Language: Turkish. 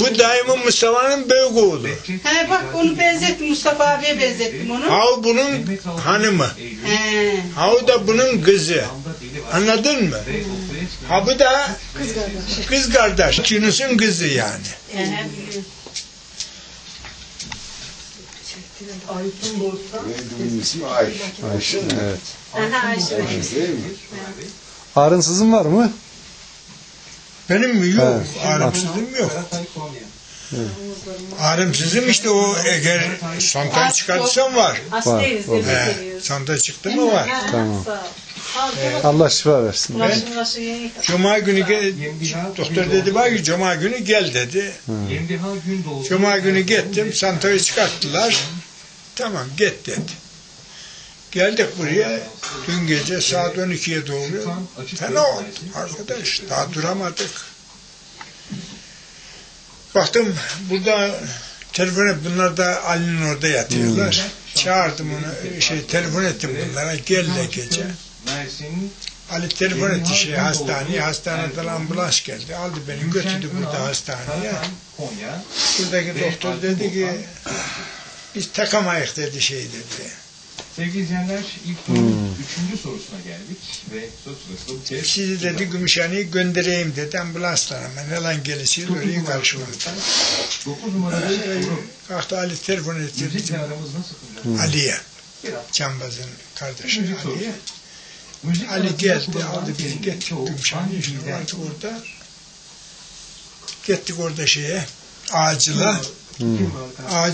Bu dayımın Mustafa'nın büyük oğlu. He bak onu benzettim Mustafa abiye benzettim onu. Hav bunun hanımı. He. Hav da bunun kızı. Anladın mı? Ha bu da kız kardeş. Yunus'un kızı yani. He biliyorum. Bunun ismi Ay. Ayşe mi? Evet. Aha Ayşe. Ayşe? Ağrınsızın var mı? Benim mi? Yok. Evet. Ağrımsızım yok. Ağrımsızım işte o eğer sontan çıkartsam var. Var, He, sonta çıktı mı var. Tamam. Tamam. Allah şifa versin. Yeni. Cuma günü gel, doktor dedi var ki Cuma günü gel dedi. Cuma günü gittim, santayı çıkarttılar. Tamam git dedi. Geldik buraya, dün gece saat 12'ye doğru. Fena oldu arkadaş, daha duramadık. Baktım burada telefon bunlar da Ali'nin orada yatıyorlar. Çağırdım onu, şey telefon ettim bunlara, gel de gece. Ali telefon etti şey hastaneye, hastaneden ambulans geldi. Aldı beni götürdü burada hastaneye. Buradaki doktor dedi ki biz takamayız dedi şey dedi. Sevgili izleyenler ilk turun üçüncü sorusuna geldik ve soru sırasında bu kez Sizi dedi Gümüşhane'ye göndereyim dedi ambulansla ama ne lan gelişi orayı karşıladı. 9 numaralı soru. Kalktı Ali telefon etti Müzikle bizim aramız nasıl hocam? Ali'ye. Cambaz'ın kardeşi Müzik. Ali'ye. Müzik Ali geldi aldı bizi çoğu Gümüşhane'ye işte vardı orada. Gittik orada şeye ağacıla. Var? Ağacı